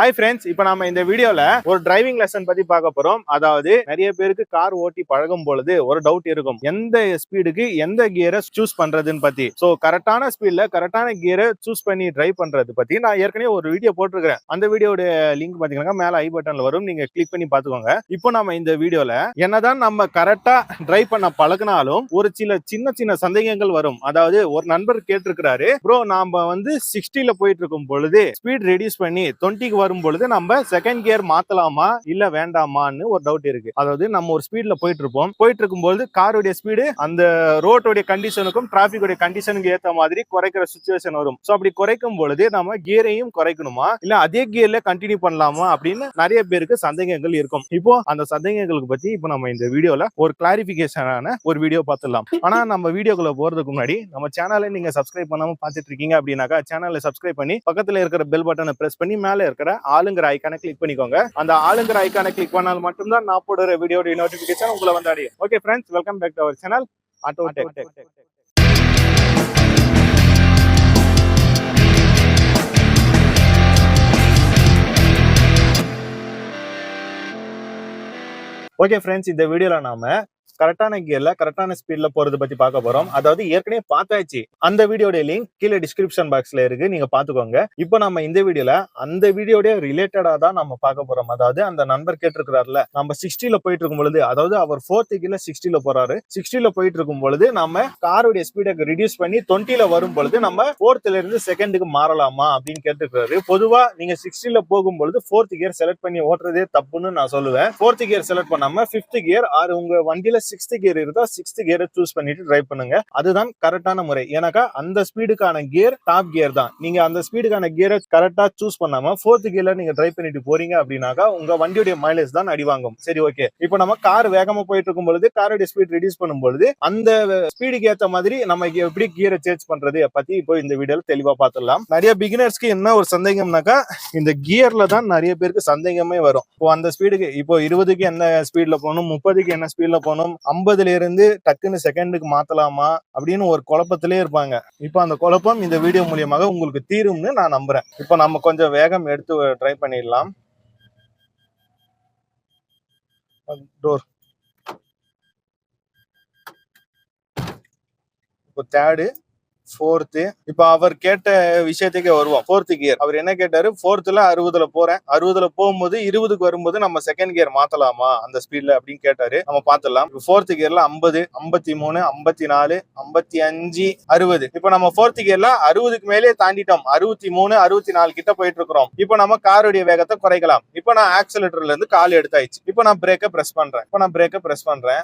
Hi friends இப்போ நம்ம இந்த வீடியோல ஒரு டிரைவிங் லெசன் பத்தி பார்க்க போறோம். அதாவது நிறைய பேருக்கு கார் ஓட்டி பழகும் பொழுது ஒரு டவுட் இருக்கும். எந்த ஸ்பீடுக்கு எந்த கியரை சூஸ் பண்றதுன்னு பத்தி. சோ கரெக்டான ஸ்பீட்ல கரெக்டான கியரை சூஸ் பண்ணி டிரைவ் பண்றது பத்தி நான் ஏற்கனவே ஒரு வீடியோ போட்டிருக்கிறேன். அந்த வீடியோட லிங்க் பாத்தீங்கன்னா மேல ஐ பட்டன்ல வரும். நீங்க கிளிக் பண்ணி பாத்துக்கோங்க இப்போ நம்ம இந்த வீடியோல என்னதான் நம்ம கரெக்டா டிரைவ் பண்ண பழகினாலும் ஒரு சில சின்ன சின்ன சந்தேகங்கள் வரும். அதாவது ஒரு நண்பர் கேட்டிருக்கிறாரு ப்ரோ நாம வந்து சிக்ஸ்டில போயிட்டு இருக்கும் பொழுது ஸ்பீட் ரெடியூஸ் பண்ணி டுவெண்ட்டிக்கு வரும் பொழுது நம்ம செகண்ட் கியர் மாத்தலாமா? இல்ல வேண்டாமான்னு ஒரு டவுட் இருக்கு. அதாவது நம்ம ஒரு ஸ்பீட்ல போயிட்டு இருப்போம் போயிட்டு இருக்கும்போது காருடைய ஸ்பீடு அந்த ரோட்டோடைய கண்டிஷனுக்கும் டிராபிக்கோடைய கண்டிஷனுக்கு ஏத்த மாதிரி குறைக்கிற சுச்சுவேஷன் வரும். சோ அப்படி குறைக்கும் பொழுது நம்ம கியரையும் குறைக்கணுமா? இல்ல அதே கியர்ல கண்டினியூ பண்ணலாமா? அப்படின்னு நிறைய பேருக்கு சந்தேகங்கள் இருக்கும். இப்போ அந்த சந்தேகங்களுக்கு பத்தி இப்போ நம்ம இந்த வீடியோல ஒரு கிளாரிபிகேஷனான ஒரு வீடியோ பார்த்துடலாம். ஆனா நம்ம வீடியோக்குள்ள போறதுக்கு முன்னாடி நம்ம சேனலை நீங்க சப்ஸ்கிரைப் பண்ணாம பாத்துட்டு இருக்கீங்க அப்படின்னாக்கா சேனலை சப்ஸ்கிரைப் பண்ணி பக்கத்துல இருக்கிற பெல் பட்டனை பிரஸ் பண்ணி மேல இருக்கிற ஆளுங்கிற ஐக்கானை கிளிக் பண்ணிக்கோங்க. அந்த ஆளுங்கிற ஐக்கானை கிளிக் பண்ணால் மட்டும்தான் நான் போடுற வீடியோட நோட்டிபிகேஷன் உங்களை வந்து அடையும். Okay friends welcome back to our channel Auto Tech okay friends இந்த வீடியோல நாம கரெக்டான கியர்ல கரெக்டான ஸ்பீட்ல போறது பத்தி பார்க்க போறோம். அதாவது ஏற்கனவே பார்த்தாச்சு. அந்த வீடியோடைய லிங்க் கீழே டிஸ்கிரிப்ஷன் பாக்ஸ்ல இருக்கு. நீங்க பாத்துக்கோங்க இப்போ நம்ம இந்த வீடியோல அந்த வீடியோடைய ரிலேட்டடா தான் நம்ம பார்க்க போறோம். அதாவது அந்த நண்பர் கேட்டிருக்கிறாருல நம்ம சிக்ஸ்டில போயிட்டு இருக்கும் பொழுது அதாவது அவர் ஃபோர்த் கீழ சிக்ஸ்டில போறாரு. சிக்ஸ்டில போயிட்டு இருக்கும் பொழுது நம்ம காருடைய ஸ்பீடை ரிடியூஸ் பண்ணி டுவெண்ட்டில வரும் பொழுது நம்ம ஃபோர்த்ல இருந்து செகண்டுக்கு மாறலாமா அப்படின்னு கேட்டிருக்காரு பொதுவா நீங்க சிக்ஸ்டில போகும் பொழுது ஃபோர்த் கியர் செலக்ட் பண்ணி ஓட்டுறதே தப்புன்னு நான் சொல்லுவேன். ஃபோர்த் கியர் செலக்ட் பண்ணாம பிப்த் கியர் ஆறு உங்க வண்டியில சிக்ஸ்த் கியர் இருந்தா சிக்ஸ்த் கியரை சூஸ் பண்ணிட்டு டிரைவ் பண்ணுங்க. அதுதான் கரெக்டான முறை. ஏன்னாக்கா அந்த ஸ்பீடுக்கான கியர் டாப் கியர் தான். நீங்க அந்த ஸ்பீடுக்கான கியரை கரெக்டா சூஸ் பண்ணாம ஃபோர்த் கியர்ல நீங்க டிரைவ் பண்ணிட்டு போறீங்க அப்படின்னாக்கா உங்க வண்டியுடைய மைலேஜ் தான் அடி வாங்கும். சரி ஓகே இப்போ நம்ம கார் வேகமா போயிட்டு இருக்கும் பொழுது காரோட ஸ்பீட் ரெடியூஸ் பண்ணும் பொழுது அந்த ஸ்பீடுக்கு ஏத்த மாதிரி நம்ம எப்படி கியரை சேஞ்ச் பண்றது பத்தி இப்போ இந்த வீடியோல தெளிவா பார்த்துடலாம் நிறைய பிகினர்ஸ்க்கு என்ன ஒரு சந்தேகம்னாக்கா இந்த கியர்ல தான் நிறைய பேருக்கு சந்தேகமே வரும். இப்போ அந்த ஸ்பீடுக்கு இப்போ இருபதுக்கு என்ன ஸ்பீட்ல போகணும் முப்பதுக்கு என்ன ஸ்பீட்ல போகணும் ஐம்பதுல இருந்து டக்குன்னு செகண்டுக்கு மாத்தலாமா அப்படின்னு ஒரு குழப்பத்திலே இருப்பாங்க. இப்போ அந்த குழப்பம் இந்த வீடியோ மூலியமாக உங்களுக்கு தீரும்னு நான் நம்புறேன். இப்போ நம்ம கொஞ்சம் வேகம் எடுத்து ட்ரை பண்ணிடலாம். டோர் இப்போ தேர்டு ஃபோர்த்து இப்போ அவர் கேட்ட விஷயத்துக்கே வருவோம். ஃபோர்த்து கியர் அவர் என்ன கேட்டாரு? ஃபோர்த்துல அறுபதுல போறேன். அறுபதுல போகும்போது இருபதுக்கு வரும்போது நம்ம செகண்ட் கியர் மாத்தலாமா? அந்த ஸ்பீட்ல அப்படின்னு கேட்டாரு. நம்ம பார்த்துடலாம் ஃபோர்த்து கியர்ல ஐம்பது ஐம்பத்தி மூணு ஐம்பத்தி நாலு ஐம்பத்தி அஞ்சு அறுபது. இப்போ நம்ம ஃபோர்த்து கியர்ல அறுபதுக்கு மேலே தாண்டிட்டோம். அறுபத்தி மூணு அறுபத்தி நாலு கிட்ட போயிட்டு இருக்கிறோம் இப்போ நம்ம காருடைய வேகத்தை குறைக்கலாம். இப்போ நான் ஆக்சிலேட்டர்ல இருந்து கால் எடுத்தாயிடுச்சு இப்போ நான் பிரேக்கை பிரஸ் பண்றேன். இப்போ நான் பிரேக்கை பிரஸ் பண்றேன்.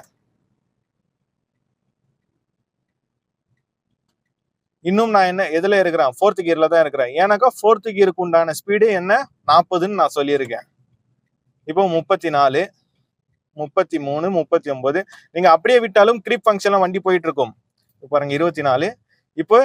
இன்னும் நான் என்ன எதுல இருக்கிறேன்? ஃபோர்த்து கியர்ல தான் இருக்கிறேன். ஏன்னாக்கா ஃபோர்த்து கியருக்கு உண்டான ஸ்பீடு என்ன? நாற்பதுன்னு நான் சொல்லியிருக்கேன். இப்போ முப்பத்தி நாலு முப்பத்தி மூணு முப்பத்தி ஒன்பது நீங்க அப்படியே விட்டாலும் கிரிப் ஃபங்க்ஷன்ல வண்டி போயிட்டு இருக்கும். இப்போ பாருங்க இருபத்தி நாலு இப்போ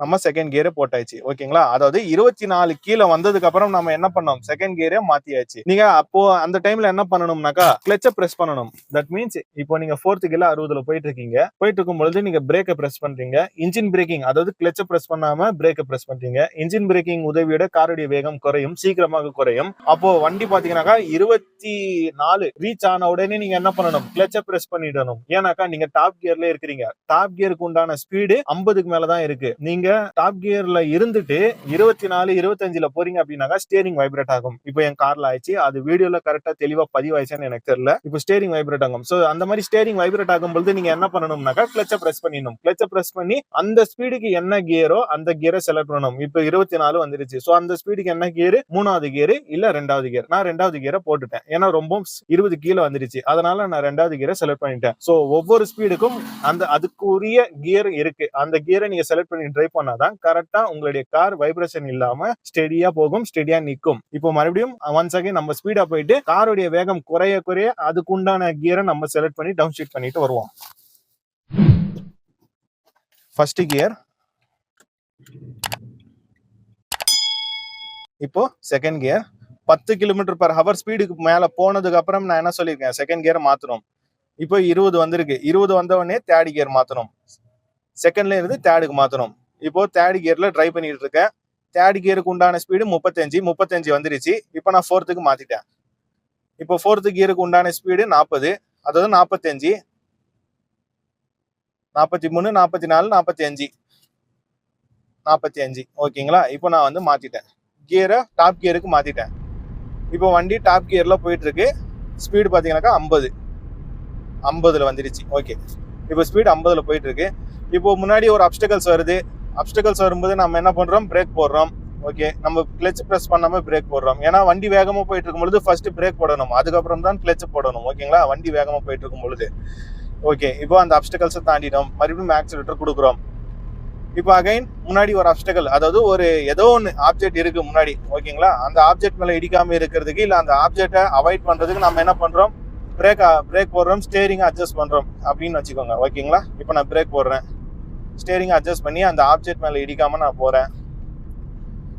நம்ம செகண்ட் கியரை போட்டாச்சு. ஓகேங்களா? அதாவது இருபத்தி நாலு கீழே வந்ததுக்கு அப்புறம் நம்ம என்ன பண்ணோம்? செகண்ட் கியரே மாத்தியாச்சு. நீங்க அப்போ அந்த டைம்ல என்ன பண்ணணும்னாக்கா கிளச்ச பிரஸ் பண்ணணும். தட் மீன்ஸ் இப்போ நீங்க ஃபோர்த்து கீழே அறுபதுல போயிட்டு இருக்கீங்க போயிட்டு இருக்கும் பொழுது நீங்க பிரேக்கை பிரஸ் பண்றீங்க. இன்ஜின் பிரேக்கிங் அதாவது கிளச்ச பிரஸ் பண்ணாம பிரேக்கை பிரஸ் பண்றீங்க. இன்ஜின் பிரேக்கிங் உதவியோட காருடைய வேகம் குறையும். சீக்கிரமாக குறையும். அப்போ வண்டி பாத்தீங்கன்னாக்கா இருபத்தி நாலு ரீச் ஆன உடனே நீங்க என்ன பண்ணணும்? கிளச்ச பிரஸ் பண்ணிடணும். ஏன்னாக்கா நீங்க டாப் கியர்ல இருக்கிறீங்க. டாப் கியருக்கு உண்டான ஸ்பீடு ஐம்பதுக்கு மேலதான் இருக்கு. நீங்க டாப் கியர்ல இருந்துட்டு இருபத்தி நாலு இருபத்தஞ்சுல போறீங்க அப்படின்னாக்கா ஸ்டேரிங் வைப்ரேட் ஆகும். இப்போ என் கார்ல ஆயிடுச்சு. அது வீடியோல கரெக்டா தெளிவா பதிவாயிடுச்சுன்னு எனக்கு தெரியல. இப்போ ஸ்டேரிங் வைப்ரேட் ஆகும். சோ அந்த மாதிரி ஸ்டேரிங் வைப்ரேட் ஆகும் பொழுது நீங்க என்ன பண்ணணும்னாக்கா கிளச்ச பிரஸ் பண்ணிடணும். கிளச்ச பிரஸ் பண்ணி அந்த ஸ்பீடுக்கு என்ன கியரோ அந்த கியரை செலக்ட் பண்ணணும். இப்போ இருபத்தி நாலு வந்துருச்சு. சோ அந்த ஸ்பீடுக்கு என்ன கியர் மூணாவது கியர் இல்ல ரெண்டாவது கியர் நான் ரெண்டாவது கியரை போட்டுட்டேன். ஏன்னா ரொம்ப இருபது கீழே வந்துருச்சு. அதனால நான் ரெண்டாவது கியரை செலக்ட் பண்ணிட்டேன். சோ ஒவ்வொரு ஸ்பீடுக்கும் அந்த அதுக்குரிய கியர் இருக்கு. அந்த கியரை நீங்க செலக்ட் பண்ணி ட்ரை பண்ணாதான் கரெக்டா உங்களுடைய கார் வைப்ரேஷன் இல்லாம ஸ்டெடியா போகும் ஸ்டெடியா நிற்கும். இப்போ மறுபடியும் ஒன்ஸ் அகைன் நம்ம ஸ்பீடா போயிட்டு காருடைய வேகம் குறைய குறைய அதுக்குண்டான கியரை நம்ம செலக்ட் பண்ணி டவுன் ஷீட் பண்ணிட்டு வருவோம். ஃபர்ஸ்ட் கியர் இப்போ செகண்ட் கியர் பத்து கிலோமீட்டர் பர் ஹவர் ஸ்பீடுக்கு மேல போனதுக்கு அப்புறம் நான் என்ன சொல்லியிருக்கேன்? செகண்ட் கியர் மாத்தணும். இப்போ இருபது வந்திருக்கு. இருபது வந்த உடனே தேர்ட் கியர் மாத்தணும். செகண்ட்ல இருந்து தேர்டுக்கு மாத்தணும். இப்போ தேர்ட் கியர்ல ட்ரை பண்ணிட்டு இருக்கேன் தேர்ட் கியருக்கு உண்டான ஸ்பீடு முப்பத்தஞ்சு முப்பத்தஞ்சு வந்துருச்சு. இப்போ நான் ஃபோர்த்துக்கு மாத்திட்டேன். இப்போ ஃபோர்த்து கியருக்கு உண்டான ஸ்பீடு நாற்பது அதாவது நாற்பத்தஞ்சு நாற்பத்தி மூணு நாற்பத்தி நாலு நாற்பத்தி அஞ்சு நாற்பத்தி அஞ்சு ஓகேங்களா? இப்போ நான் வந்து மாத்திட்டேன். கியரை டாப் கியருக்கு மாத்திட்டேன். இப்போ வண்டி டாப் கியர்ல போயிட்டு இருக்கு ஸ்பீடு பார்த்தீங்கன்னாக்கா ஐம்பது. ஐம்பதுல வந்துருச்சு. ஓகே. இப்போ ஸ்பீடு ஐம்பதுல போயிட்டு இருக்கு இப்போ முன்னாடி ஒரு அப்டக்கல்ஸ் வருது. அப்டக்கல்ஸ் வரும்போது நம்ம என்ன பண்ணுறோம் பிரேக் போடுறோம். ஓகே நம்ம கிளச் ப்ரெஸ் பண்ணாமல் பிரேக் போடுறோம். ஏன்னா வண்டி வேகமாக போயிட்டு இருக்கும்பொழுது ஃபர்ஸ்ட் பிரேக் போடணும். அதுக்கப்புறம் தான் கிளச் போடணும். ஓகேங்களா வண்டி வேகமாக போயிட்டு இருக்கும் பொழுது ஓகே இப்போ அந்த அப்டக்கல்ஸை தாண்டிட்டோம். மறுபடியும் ஆக்சிலேட்டர் கொடுக்குறோம். இப்போ அகைன் முன்னாடி ஒரு அப்டக்கல் அதாவது ஒரு ஏதோ ஒன்று ஆப்ஜெக்ட் இருக்கு முன்னாடி. ஓகேங்களா அந்த ஆப்ஜெக்ட் மேலே இடிக்காம இருக்கிறதுக்கு இல்லை அந்த ஆப்ஜெக்டை அவாய்ட் பண்ணுறதுக்கு நம்ம என்ன பண்ணுறோம் பிரேக் பிரேக் போடுறோம். ஸ்டேரிங் அட்ஜஸ்ட் பண்ணுறோம் அப்படின்னு வச்சுக்கோங்க. ஓகேங்களா இப்போ நான் பிரேக் போடுறேன். ஸ்டேரிங் அட்ஜஸ்ட் பண்ணி அந்த ஆப்ஜெக்ட் மேலே இடிக்காமல் நான் போகிறேன்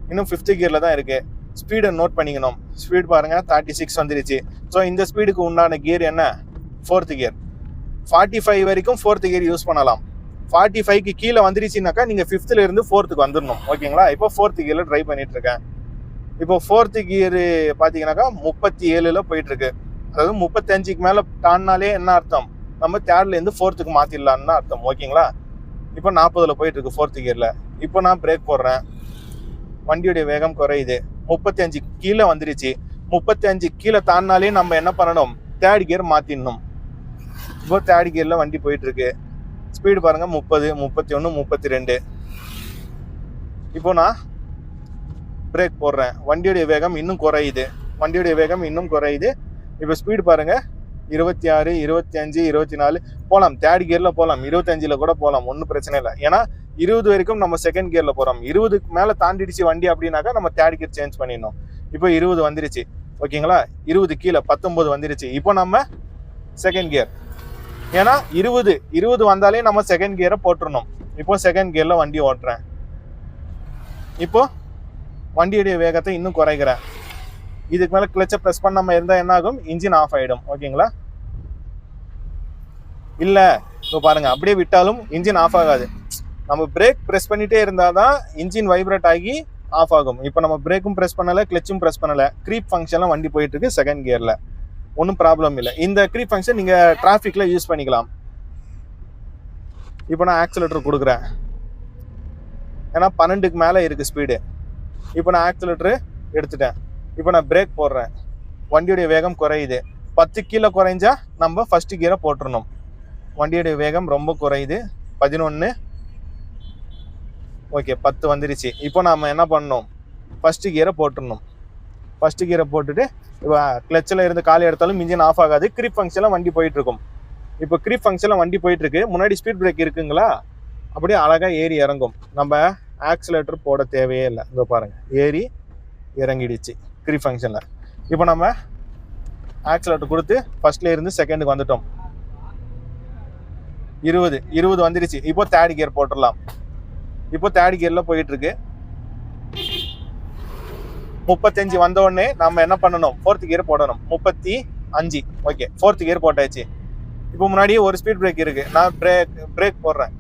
இன்னும் ஃபிஃப்த்து கியரில் தான் இருக்குது ஸ்பீடை நோட் பண்ணிக்கணும். ஸ்பீட் பாருங்கள் தேர்ட்டி சிக்ஸ் வந்துருச்சு. ஸோ இந்த ஸ்பீடுக்கு உண்டான கியர் என்ன? ஃபோர்த்து கியர் ஃபார்ட்டி ஃபைவ் வரைக்கும் ஃபோர்த்து கியர் யூஸ் பண்ணலாம். ஃபார்ட்டி ஃபைவ்க்கு கீழே வந்துருச்சுனாக்கா நீங்கள் ஃபிஃப்த்துலேருந்து ஃபோர்த்துக்கு வந்துடணும் ஓகேங்களா இப்போ ஃபோர்த்து கியரில் ட்ரை பண்ணிகிட்ருக்கேன் இருக்கேன். இப்போ ஃபோர்த்து கியரு பார்த்தீங்கன்னாக்கா முப்பத்தி ஏழில் போயிட்டுருக்கு. அதாவது முப்பத்தஞ்சுக்கு மேலே தாண்டினாலே என்ன அர்த்தம்? நம்ம தேர்ட்லேருந்து ஃபோர்த்துக்கு மாற்றிடலான்னு அர்த்தம். ஓகேங்களா இப்போ நாற்பதில் போயிட்டுருக்கு ஃபோர்த்து ஃபோர்த் இப்போ நான் பிரேக் போடுறேன். வண்டியுடைய வேகம் குறையுது. முப்பத்தி அஞ்சு கீழே வந்துடுச்சு முப்பத்தி அஞ்சு கீழே தாண்டினாலே நம்ம என்ன பண்ணணும்? தேர்ட் கியர் மாற்றிடணும் இப்போ தேர்ட் கியரில் வண்டி போயிட்டுருக்கு. ஸ்பீடு பாருங்கள் முப்பது முப்பத்தி ஒன்று முப்பத்தி ரெண்டு இப்போ நான் பிரேக் போடுறேன். வண்டியுடைய வேகம் இன்னும் குறையுது. வண்டியுடைய வேகம் இன்னும் குறையுது. இப்போ ஸ்பீடு பாருங்கள் இருபத்தி ஆறு இருபத்தி அஞ்சு இருபத்தி நாலு. போகலாம் தேர்ட் கியரில் போகலாம் இருபத்தஞ்சில் கூட போகலாம் ஒன்றும் பிரச்சனை இல்லை. ஏன்னா இருபது வரைக்கும் நம்ம செகண்ட் கியரில் போகிறோம் இருபதுக்கு மேலே தாண்டிடுச்சு வண்டி அப்படின்னாக்கா நம்ம தேர்ட் கியர் சேஞ்ச் பண்ணிடணும். இப்போ இருபது வந்துருச்சு. ஓகேங்களா? இருபது கீழே பத்தொம்போது வந்துருச்சு. இப்போ நம்ம செகண்ட் கியர் ஏன்னா இருபது இருபது வந்தாலே நம்ம செகண்ட் கியரை போட்டுருணும் இப்போ செகண்ட் கியரில் வண்டி ஓட்டுறேன். இப்போ வண்டியுடைய வேகத்தை இன்னும் குறைக்கிறேன். இதுக்கு மேலே கிளச்சை ப்ரெஸ் பண்ணாமல் இருந்தால் என்ன ஆகும் இன்ஜின் ஆஃப் ஆயிடும். ஓகேங்களா? இல்லை. இப்போ பாருங்கள் அப்படியே விட்டாலும் இன்ஜின் ஆஃப் ஆகாது. நம்ம பிரேக் ப்ரெஸ் பண்ணிகிட்டே இருந்தால் தான் இன்ஜின் வைப்ரேட் ஆகி ஆஃப் ஆகும். இப்போ நம்ம பிரேக்கும் ப்ரெஸ் பண்ணலை கிளச்சும் ப்ரெஸ் பண்ணலை. க்ரீப் ஃபங்க்ஷன்லாம் வண்டி போயிட்டுருக்கு செகண்ட் கியரில் ஒன்றும் ப்ராப்ளம் இல்லை. இந்த க்ரீப் ஃபங்க்ஷன் நீங்கள் டிராஃபிக்கில் யூஸ் பண்ணிக்கலாம். இப்போ நான் ஆக்சிலேட்டர் கொடுக்குறேன். ஏன்னா பன்னெண்டுக்கு மேலே இருக்குது ஸ்பீடு இப்போ நான் ஆக்சிலேட்டரு எடுத்துட்டேன். இப்போ நான் பிரேக் போடுறேன். வண்டியுடைய வேகம் குறையுது. பத்து கீழே குறைஞ்சா நம்ம ஃபஸ்ட்டு கியரை போட்டுருணும் வண்டியுடைய வேகம் ரொம்ப குறையுது. பதினொன்று ஓகே பத்து வந்துருச்சு. இப்போ நாம் என்ன பண்ணணும்? ஃபஸ்ட்டு கியரை போட்டுடணும் ஃபஸ்ட்டு கியரை போட்டுட்டு இப்போ கிளச்சில் இருந்து காலி எடுத்தாலும் இன்ஜின் ஆஃப் ஆகாது. கிரிப் ஃபங்க்ஷனில் வண்டி போயிட்டுருக்கும். இப்போ கிரிப் ஃபங்க்ஷனில் வண்டி போயிட்டுருக்கு. முன்னாடி ஸ்பீட் பிரேக் இருக்குங்களா? அப்படியே அழகாக ஏறி இறங்கும். நம்ம ஆக்சிலேட்டர் போட தேவையே இல்லை. இதோ பாருங்கள் ஏறி இறங்கிடுச்சு. க்ரீ ஃபங்க்ஷனில் இப்போ நம்ம ஆக்சிலேட்டர் கொடுத்து ஃபர்ஸ்ட்ல இருந்து செகண்டுக்கு வந்துட்டோம். இருபது இருபது வந்துடுச்சு இப்போ தேர்ட் கியர் போட்டுடலாம். இப்போ தேர்ட் கியரில் போயிட்டுருக்கு. முப்பத்தஞ்சு வந்தோடனே நம்ம என்ன பண்ணணும்? ஃபோர்த் கியர் போடணும். முப்பத்தி அஞ்சு. ஓகே ஃபோர்த் கியர் போட்டாச்சு. இப்போ முன்னாடியே ஒரு ஸ்பீட் பிரேக் இருக்குது நான் பிரேக் பிரேக் போடுறேன்.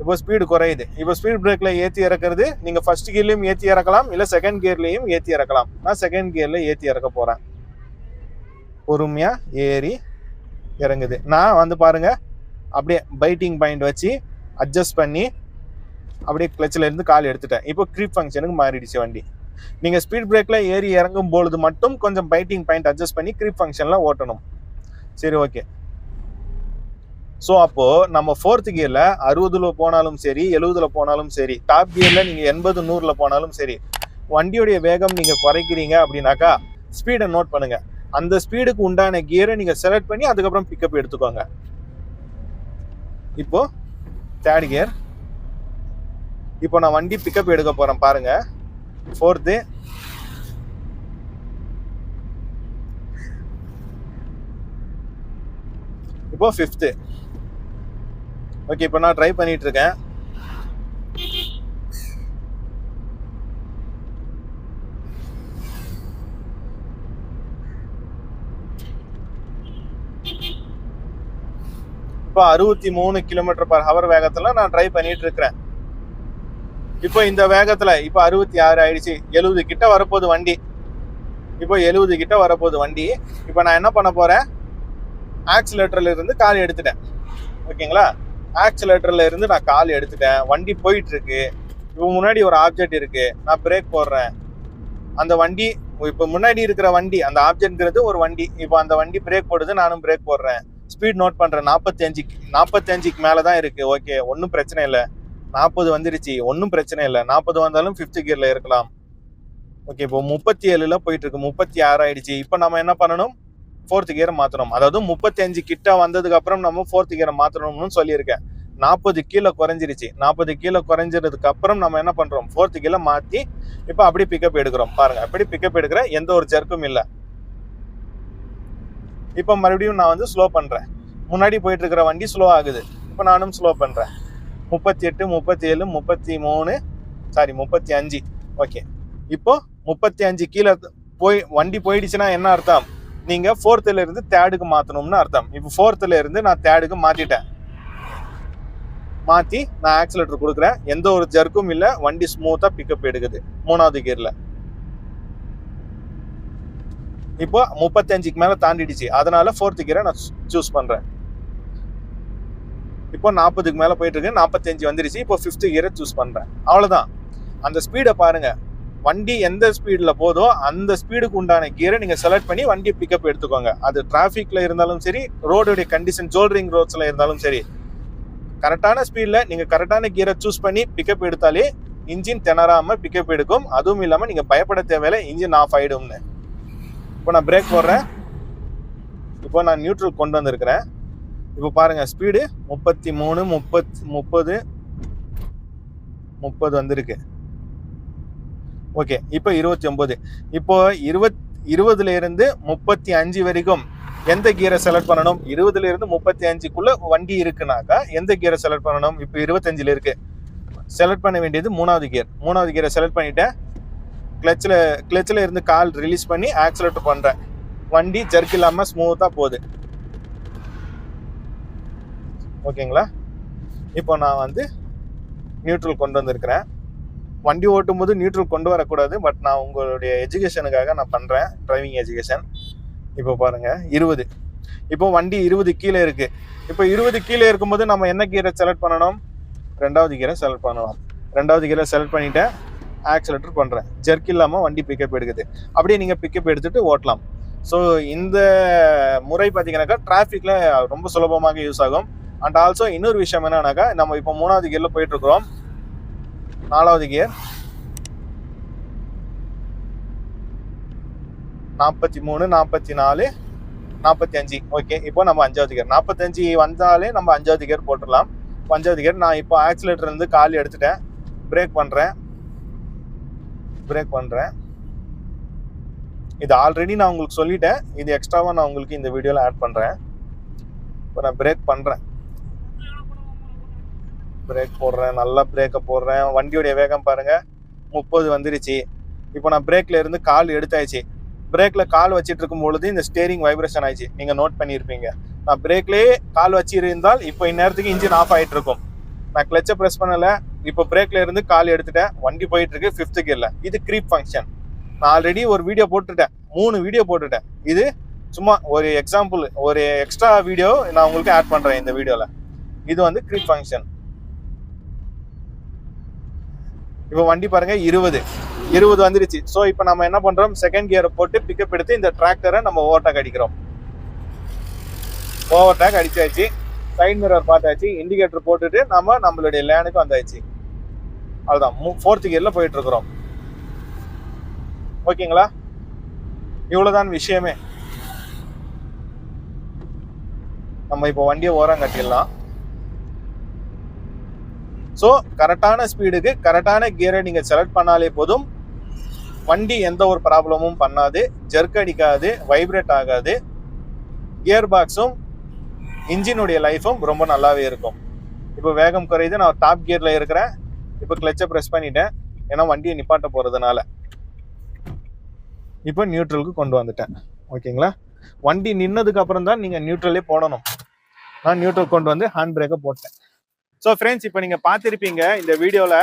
இப்போ ஸ்பீடு குறையுது. இப்போ ஸ்பீட் பிரேக்கில் ஏற்றி இறக்குறது நீங்கள் ஃபர்ஸ்ட் கியர்லேயும் ஏற்றி இறக்கலாம் இல்லை செகண்ட் கியர்லேயும் ஏற்றி இறக்கலாம். நான் செகண்ட் கியரில் ஏற்றி இறக்க போகிறேன் பொறுமையாக ஏறி இறங்குது. நான் வந்து பாருங்கள் அப்படியே பைட்டிங் பாயிண்ட் வச்சு அட்ஜஸ்ட் பண்ணி அப்படியே கிளச்சிலேருந்து கால் எடுத்துட்டேன். இப்போ க்ரீப் ஃபங்க்ஷனுக்கு மாறிடுச்சு வண்டி. நீங்கள் ஸ்பீட் பிரேக்கில் ஏறி இறங்கும் பொழுது மட்டும் கொஞ்சம் பைட்டிங் பாயிண்ட் அட்ஜஸ்ட் பண்ணி க்ரீப் ஃபங்க்ஷனில் ஓட்டணும். சரி ஓகே ஸோ அப்போது நம்ம ஃபோர்த் கியரில் அறுபதுல போனாலும் சரி எழுபதுல போனாலும் சரி டாப் கியரில் நீங்கள் எண்பது நூறில் போனாலும் சரி வண்டியுடைய வேகம் நீங்கள் குறைக்கிறீங்க அப்படின்னாக்கா ஸ்பீடை நோட் பண்ணுங்கள் அந்த ஸ்பீடுக்கு உண்டான கியரை நீங்கள் செலக்ட் பண்ணி அதுக்கப்புறம் பிக்கப் எடுத்துக்கோங்க. இப்போது தேர்ட் கியர் இப்போ நான் வண்டி பிக்கப் எடுக்க போகிறேன் பாருங்கள் ஃபோர்த்து இப்போ ஃபிஃப்த்து ஓகே இப்போ நான் ட்ரை பண்ணிட்டு இருக்கேன் இப்போ அறுபத்தி மூணு கிலோமீட்டர் பர் ஹவர் வேகத்துல நான் ட்ரை பண்ணிட்டு இருக்கிறேன் இப்போ இந்த வேகத்துல இப்போ அறுபத்தி ஆறு ஆயிடுச்சு. எழுபது கிட்ட வரப்போகுது வண்டி. இப்போ எழுபது கிட்ட வரப்போகுது வண்டி. இப்போ நான் என்ன பண்ண போறேன்? ஆக்சிலேட்டர்ல இருந்து கால் எடுத்துட்டேன். ஓகேங்களா ஆக்சிலேட்டரில் இருந்து நான் கால் எடுத்துட்டேன். வண்டி போயிட்டுருக்கு. இப்போ முன்னாடி ஒரு ஆப்ஜெக்ட் இருக்குது நான் பிரேக் போடுறேன். அந்த வண்டி இப்போ முன்னாடி இருக்கிற வண்டி அந்த ஆப்ஜெக்ட்ங்கிறது ஒரு வண்டி. இப்போ அந்த வண்டி பிரேக் போடுது நானும் பிரேக் போடுறேன். ஸ்பீட் நோட் பண்ணுறேன் நாற்பத்தஞ்சுக்கு நாற்பத்தஞ்சுக்கு மேலே தான் இருக்குது ஓகே ஒன்றும் பிரச்சனை இல்லை. நாற்பது வந்துருச்சு. ஒன்றும் பிரச்சனை இல்லை. நாற்பது வந்தாலும் ஃபிஃப்த் கியரில் இருக்கலாம். ஓகே இப்போ முப்பத்தி ஏழில் போயிட்டுருக்கு. முப்பத்தி ஆறு ஆயிடுச்சு. இப்போ நம்ம என்ன பண்ணணும்? ஃபோர்த் கியரை மாற்றணும் அதாவது முப்பத்தஞ்சு கிட்ட வந்ததுக்கு அப்புறம் நம்ம ஃபோர்த் கியரை மாற்றணும்னு சொல்லியிருக்கேன். நாற்பது கீழே குறைஞ்சிருச்சு. நாற்பது கீழே குறைஞ்சதுக்கு அப்புறம் நம்ம என்ன பண்ணுறோம் ஃபோர்த்து கீழே மாற்றி இப்போ அப்படி பிக்கப் எடுக்கிறோம். பாருங்க அப்படி பிக்கப் எடுக்கிற எந்த ஒரு ஜர்க்கும் இல்லை. இப்போ மறுபடியும் நான் வந்து ஸ்லோ பண்ணுறேன் முன்னாடி போயிட்டு இருக்கிற வண்டி ஸ்லோ ஆகுது. இப்போ நானும் ஸ்லோ பண்ணுறேன் முப்பத்தி எட்டு முப்பத்தி ஏழு முப்பத்தி மூணு சாரி முப்பத்தி அஞ்சு ஓகே இப்போ முப்பத்தி அஞ்சு கீழே போய் வண்டி போயிடுச்சுன்னா என்ன அர்த்தம்? நீங்க ஃபோர்த்துல இருந்து தேர்டுக்கு மாத்தணும்னு அர்த்தம். இப்போ ஃபோர்த்துல இருந்து நான் தேர்டுக்கு மாத்திட்டேன். மாத்தி நான் ஆக்சிலேட்டர் கொடுக்குறேன். எந்த ஒரு ஜர்க்கும் இல்ல. வண்டி ஸ்மூத்தா பிக்கப் எடுக்குது. மூணாவது கியர்ல இப்போ முப்பத்தஞ்சுக்கு மேல தாண்டிடுச்சு. அதனால ஃபோர்த்து கியரை நான் சூஸ் பண்றேன். இப்போ நாற்பதுக்கு மேல போயிட்டு இருக்கு. நாற்பத்தஞ்சு வந்துருச்சு. இப்போ ஃபிஃப்த்து கியரை சூஸ் பண்றேன். அவ்வளவுதான். அந்த ஸ்பீடை பாருங்க. வண்டி எந்த ஸ்பீடில் போதோ அந்த ஸ்பீடுக்கு உண்டான கியரை நீங்கள் செலக்ட் பண்ணி வண்டி பிக்கப் எடுத்துக்கோங்க. அது டிராஃபிக்கில் இருந்தாலும் சரி ரோடுடைய கண்டிஷன் ஜோல்ரிங் ரோட்ஸில் இருந்தாலும் சரி. கரெக்டான ஸ்பீடில் நீங்கள் கரெக்டான கியரை சூஸ் பண்ணி பிக்கப் எடுத்தாலே இன்ஜின் திணறாமல் பிக்கப் எடுக்கும். அதுவும் இல்லாமல் நீங்கள் பயப்பட தேவையில்ல இன்ஜின் ஆஃப் ஆகிடும்னு இப்போ நான் பிரேக் போடுறேன். இப்போ நான் நியூட்ரல் கொண்டு வந்திருக்கிறேன். இப்போ பாருங்கள் ஸ்பீடு முப்பத்தி மூணு முப்பத் முப்பது முப்பது வந்திருக்கு. ஓகே இப்போ இருபத்தி ஒம்பது இப்போ இருபத் இருபதுலேருந்து முப்பத்தி அஞ்சு வரைக்கும் எந்த கியரை செலக்ட் பண்ணணும்? இருபதுலேருந்து முப்பத்தி அஞ்சுக்குள்ளே வண்டி இருக்குனாக்கா எந்த கியரை செலக்ட் பண்ணணும்? இப்போ இருபத்தஞ்சில் இருக்கு. செலக்ட் பண்ண வேண்டியது மூணாவது கியர் மூணாவது கியரை செலக்ட் பண்ணிட்டேன். கிளச்சில் கிளச்சில் இருந்து கால் ரிலீஸ் பண்ணி ஆக்சலேட் பண்ணுறேன் வண்டி ஜர்க் இல்லாமல் ஸ்மூத்தாக போகுது. ஓகேங்களா? இப்போ நான் வந்து நியூட்ரல் கொண்டு வந்திருக்கிறேன். வண்டி ஓட்டும் போது நியூட்ரல் கொண்டு வரக்கூடாது பட் நான் உங்களுடைய எஜுகேஷனுக்காக நான் பண்ணுறேன் டிரைவிங் எஜுகேஷன் இப்போ பாருங்கள் இருபது. இப்போ வண்டி இருபது கீழே இருக்குது இப்போ இருபது கீழே இருக்கும்போது நம்ம என்ன கீரை செலக்ட் பண்ணணும்? ரெண்டாவது கீரை செலக்ட் பண்ணலாம் ரெண்டாவது கீரை செலக்ட் பண்ணிவிட்டேன் ஆக்சிலேட்டர் பண்ணுறேன் ஜெர்க் இல்லாமல் வண்டி பிக்கப் எடுக்குது. அப்படியே நீங்கள் பிக்கப் எடுத்துகிட்டு ஓட்டலாம். ஸோ இந்த முறை பார்த்தீங்கன்னாக்கா டிராஃபிக்கில் ரொம்ப சுலபமாக யூஸ் ஆகும். அண்ட் ஆல்சோ இன்னொரு விஷயம் என்னன்னாக்கா நம்ம இப்போ மூணாவது கீரில் போயிட்டுருக்குறோம் நாலாவது கியர் நாற்பத்தி மூணு நாற்பத்தி நாலு நாற்பத்தி அஞ்சு. ஓகே இப்போ நம்ம அஞ்சாவது கியர் நாற்பத்தஞ்சு வந்தாலே நம்ம அஞ்சாவது கியர் போட்டுடலாம். அஞ்சாவது கியர் நான் இப்போ ஆக்சிலேட்டர் இருந்து கால் எடுத்துட்டேன். பிரேக் பண்ணுறேன் பிரேக் பண்ணுறேன் இது ஆல்ரெடி நான் உங்களுக்கு சொல்லிட்டேன். இது எக்ஸ்ட்ராவாக நான் உங்களுக்கு இந்த வீடியோவில் ஆட் பண்ணுறேன் இப்போ நான் பிரேக் பண்ணுறேன் பிரேக் போடுறேன் நல்லா பிரேக்கை போடுறேன். வண்டியோடைய வேகம் பாருங்கள் முப்பது வந்துருச்சு. இப்போ நான் பிரேக்கில் இருந்து கால் எடுத்தாச்சு. பிரேக்கில் கால் வச்சிட்டு இருக்கும் பொழுது இந்த ஸ்டேரிங் வைப்ரேஷன் ஆயிடுச்சு. நீங்கள் நோட் பண்ணியிருப்பீங்க. நான் பிரேக்லேயே கால் வச்சு இருந்தால் இப்போ இந்நேரத்துக்கு இன்ஜின் ஆஃப் ஆகிட்டு இருக்கும். நான் கிளச்சை ப்ரெஸ் பண்ணலை. இப்போ பிரேக்கில் இருந்து கால் எடுத்துட்டேன். வண்டி போயிட்டு இருக்கு ஃபிஃப்த் இது க்ரீப் ஃபங்க்ஷன் நான் ஆல்ரெடி ஒரு வீடியோ போட்டுட்டேன். மூணு வீடியோ போட்டுட்டேன். இது சும்மா ஒரு எக்ஸாம்பிள் ஒரு எக்ஸ்ட்ரா வீடியோ நான் உங்களுக்கு ஆட் பண்ணுறேன் இந்த வீடியோவில் இது வந்து க்ரீப் ஃபங்க்ஷன் இப்போ வண்டி பாருங்க இருபது. இருபது வந்துருச்சு. ஸோ இப்போ நம்ம என்ன பண்ணுறோம் செகண்ட் கியரை போட்டு பிக்கப் எடுத்து இந்த டிராக்டரை நம்ம ஓவர்டேக் அடிக்கிறோம். ஓவர்டேக் அடிச்சாச்சு. சைட் மிரர் பார்த்தாச்சு. இண்டிகேட்டர் போட்டுட்டு நம்ம நம்மளுடைய லேனுக்கு வந்தாச்சு. அவ்வளோதான் ஃபோர்த்து கியரில் போயிட்டு இருக்கிறோம். ஓகேங்களா இவ்வளோதான் விஷயமே. நம்ம இப்போ வண்டியை ஓரம் கட்டிடலாம். ஸோ கரெக்டான ஸ்பீடுக்கு கரெக்டான கியரை நீங்கள் செலக்ட் பண்ணாலே போதும். வண்டி எந்த ஒரு ப்ராப்ளமும் பண்ணாது. ஜெர்க் அடிக்காது வைப்ரேட் ஆகாது. கியர் பாக்ஸும் இன்ஜினுடைய லைஃபும் ரொம்ப நல்லாவே இருக்கும். இப்போ வேகம் குறையுது நான் டாப் கியரில் இருக்கிறேன். இப்போ கிளச்சை ப்ரெஸ் பண்ணிட்டேன். ஏன்னா வண்டியை நிப்பாட்ட போகிறதுனால இப்போ நியூட்ரலுக்கு கொண்டு வந்துட்டேன். ஓகேங்களா வண்டி நின்னதுக்கு அப்புறம் தான் நீங்கள் நியூட்ரலே போடணும். நான் நியூட்ரல் கொண்டு வந்து ஹேண்ட் பிரேக்கை போட்டேன். ஸோ ஃப்ரெண்ட்ஸ் இப்போ நீங்கள் பார்த்துருப்பீங்க இந்த வீடியோவில்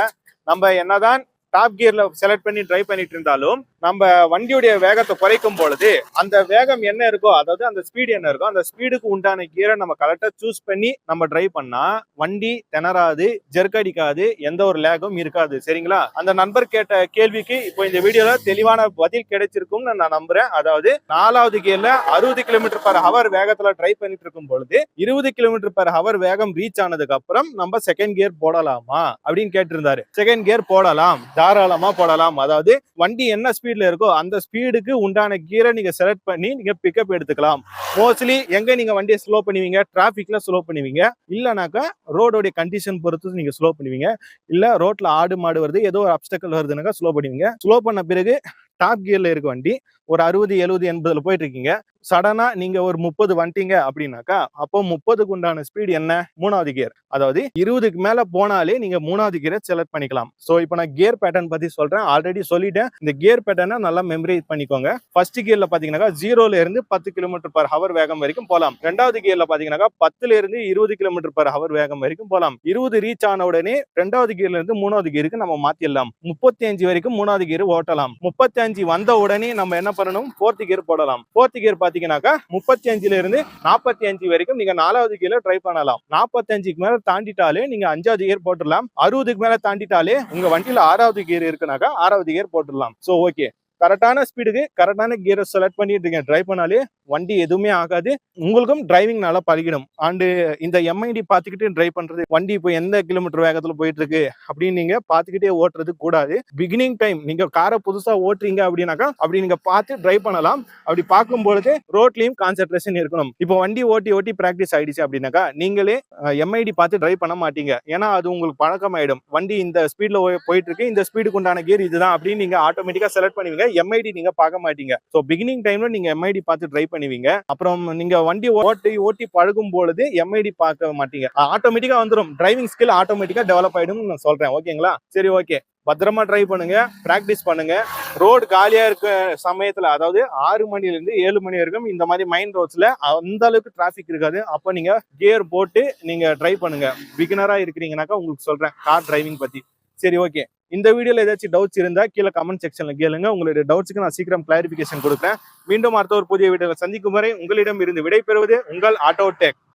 நம்ம என்னதான் டாப் கியர்ல செலக்ட் பண்ணி ட்ரை பண்ணிட்டு இருந்தாலும் நம்ம வண்டியுடைய வேகத்தை குறைக்கும் பொழுது அந்த வேகம் என்ன இருக்கோ அதாவது அந்த ஸ்பீடு என்ன இருக்கோ அந்த ஸ்பீடுக்கு உண்டான கியரை நம்ம கரெக்டா சூஸ் பண்ணி நம்ம டிரைவ் பண்ணா வண்டி திணறாது ஜெர்க் அடிக்காது எந்த ஒரு லேகும் இருக்காது. சரிங்களா? அந்த நண்பர் கேட்ட கேள்விக்கு இப்போ இந்த வீடியோல தெளிவான பதில் கிடைச்சிருக்கும்னு நான் நம்புறேன். அதாவது நாலாவது கியர்ல அறுபது கிலோமீட்டர் பர் ஹவர் வேகத்துல டிரைவ் பண்ணிட்டு இருக்கும் பொழுது இருபது கிலோமீட்டர் பர் ஹவர் வேகம் ரீச் ஆனதுக்கு அப்புறம் நம்ம செகண்ட் கியர் போடலாமா? அப்படின்னு கேட்டிருந்தாரு. செகண்ட் கியர் போடலாம். தாராளமா போடலாம். அதாவது வண்டி என்ன ஸ்பீட்ல இருக்கோ அந்த ஸ்பீடுக்கு உண்டான கீரை நீங்க செலக்ட் பண்ணி நீங்க பிக்கப் எடுத்துக்கலாம். மோஸ்ட்லி எங்க நீங்க வண்டியை ஸ்லோ பண்ணுவீங்க? டிராபிக்ல ஸ்லோ பண்ணுவீங்க. இல்லைனாக்கா ரோடோடைய கண்டிஷன் பொறுத்து நீங்க ஸ்லோ பண்ணுவீங்க. இல்ல ரோட்ல ஆடு மாடு வருது ஏதோ ஒரு அப்டக்கல் வருதுனாக்கா ஸ்லோ பண்ணுவீங்க. ஸ்லோ பண்ண பிறகு டாப் கியர்ல இருக்க வண்டி ஒரு அறுபது எழுபது எண்பதுல போயிட்டு இருக்கீங்க சடனா நீங்க ஒரு முப்பது வந்துட்டீங்க அப்படின்னாக்கா அப்போ முப்பதுக்கு உண்டான ஸ்பீடு என்ன? மூணாவது கியர் அதாவது இருபதுக்கு மேல போனாலே நீங்க மூணாவது கியரை செலக்ட் பண்ணிக்கலாம். சோ இப்போ நான் கியர் பேட்டர்ன் பத்தி சொல்றேன். ஆல்ரெடி சொல்லிட்டேன். இந்த கியர் பேட்டர்னை நல்லா மெமரி பண்ணிக்கோங்க. ஃபர்ஸ்ட் கியர்ல பாத்தீங்கன்னாக்கா ஜீரோல இருந்து பத்து கிலோமீட்டர் பர் ஹவர் வேகம் வரைக்கும் போலாம். ரெண்டாவது கியர்ல பாத்தீங்கன்னாக்கா பத்துல இருந்து இருபது கிலோமீட்டர் பர் ஹவர் வேகம் வரைக்கும் போலாம். இருபது ரீச் ஆன உடனே ரெண்டாவது கியர்ல இருந்து மூணாவது கியருக்கு நம்ம மாத்திடலாம். முப்பத்தி அஞ்சு வரைக்கும் மூணாவது கியர் ஓட்டலாம். முப்பத்தி அஞ்சு வந்த உடனே நம்ம என்ன பண்ணணும்? ஃபோர்த் கியர் போடலாம். ஃபோர்த் கியர் பாத்தீங்கன்னாக்கா முப்பத்தி அஞ்சுல இருந்து நாற்பத்தி அஞ்சு வரைக்கும் நீங்க நாலாவது கியர்ல ட்ரை பண்ணலாம். நாற்பத்தி அஞ்சுக்கு மேல தாண்டிட்டாலே நீங்க அஞ்சாவது கியர் போட்டுடலாம். அறுபதுக்கு மேல தாண்டிட்டாலே உங்க வண்டியில ஆறாவது கியர் இருக்குனாக்கா ஆறாவது கியர் போட்டுடலாம். சோ ஓகே கரெக்டான ஸ்பீடுக்கு கரெக்டான கியரை செலக்ட் பண்ணிட்டு இருக்கீங்க ட்ரை பண்ணாலே வண்டி எதுவுமே ஆகாது. உங்களுக்கும் டிரைவிங் நல்லா பழகிடும். அண்டு இந்த எம்ஐடி பார்த்துக்கிட்டு டிரைவ் பண்றது வண்டி இப்போ எந்த கிலோமீட்டர் வேகத்தில் போயிட்டு இருக்கு அப்படின்னு நீங்க பார்த்துக்கிட்டே ஓட்டுறது கூடாது. பிகினிங் டைம் நீங்க காரை புதுசா ஓட்டுறீங்க அப்படின்னாக்கா அப்படி நீங்க பார்த்து டிரைவ் பண்ணலாம். அப்படி பார்க்கும் பொழுது ரோட்லயும் கான்சென்ட்ரேஷன் இருக்கணும். இப்போ வண்டி ஓட்டி ஓட்டி பிராக்டிஸ் ஆயிடுச்சு அப்படின்னாக்கா நீங்களே எம்ஐடி பார்த்து டிரைவ் பண்ண மாட்டீங்க. ஏன்னா அது உங்களுக்கு பழக்கமாயிடும். வண்டி இந்த ஸ்பீட்ல போயிட்டு இருக்கு இந்த ஸ்பீடுக்கு உண்டான கியர் இதுதான் அப்படின்னு நீங்க ஆட்டோமேட்டிக்கா செலக்ட் பண்ணுவீங்க. எம்ஐடி நீங்க பார்க்க மாட்டீங்க. ஸோ பிகினிங் டைம்ல நீங்க எம்ஐடி பார்த்து ட்ரை பண்ணுவீங்க. அப்புறம் நீங்க வண்டி ஓட்டி ஓட்டி பழகும் பொழுது எம்ஐடி பார்க்க மாட்டீங்க. ஆட்டோமேட்டிக்கா வந்துடும் டிரைவிங் ஸ்கில் ஆட்டோமேட்டிக்கா டெவலப் ஆயிடும் நான் சொல்றேன். ஓகேங்களா சரி ஓகே பத்திரமா ட்ரை பண்ணுங்க. பிராக்டிஸ் பண்ணுங்க. ரோடு காலியா இருக்க சமயத்துல அதாவது ஆறு மணில இருந்து ஏழு மணி வரைக்கும் இந்த மாதிரி மைன் ரோட்ஸ்ல அந்த அளவுக்கு டிராபிக் இருக்காது. அப்ப நீங்க கியர் போட்டு நீங்க ட்ரை பண்ணுங்க. பிகினரா இருக்கிறீங்கனாக்கா உங்களுக்கு சொல்றேன் கார் டிரைவிங் பத்தி. சரி ஓகே இந்த வீடியோவில் ஏதாச்சும் டவுட்ஸ் இருந்தா கீழே கமெண்ட் செக்ஷனில் கேளுங்க. உங்களுடைய டவுட்ஸ்க்கு நான் சீக்கிரம் கிளாரிஃபிகேஷன் கொடுப்பேன் மீண்டும் அடுத்த ஒரு புதிய வீடியோவில் சந்திக்கும் வரை உங்களிடம் இருந்து விடைபெறுவது உங்கள் ஆட்டோ டெக்